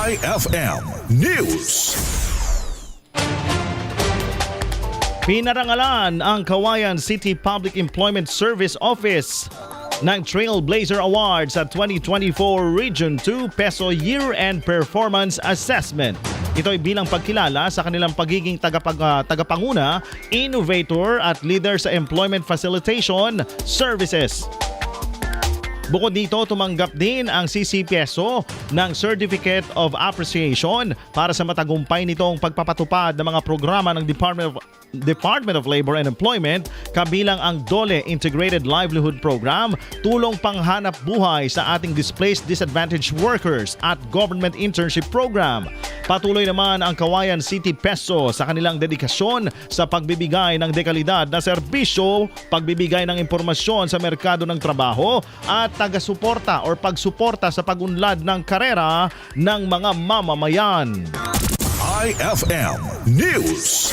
IFM News. Pinarangalan ang Kawayan City Public Employment Service Office ng Trailblazer Awards sa 2024 Region 2 Peso Year-End Performance Assessment. Ito ay bilang pagkilala sa kanilang pagiging tagapag, ah, tagapanguna, innovator at leader sa employment facilitation services. Bukod dito, tumanggap din ang CCPSO ng Certificate of Appreciation para sa matagumpay nitong pagpapatupad ng mga programa ng Department of Department of Labor and Employment kabilang ang DOLE Integrated Livelihood Program, tulong panghanap buhay sa ating displaced disadvantaged workers at Government Internship Program. Patuloy naman ang Kawayan City Peso sa kanilang dedikasyon sa pagbibigay ng dekalidad na serbisyo, pagbibigay ng impormasyon sa merkado ng trabaho at taga-suporta or pagsuporta sa pagunlad ng karera ng mga mamamayan. IFM News.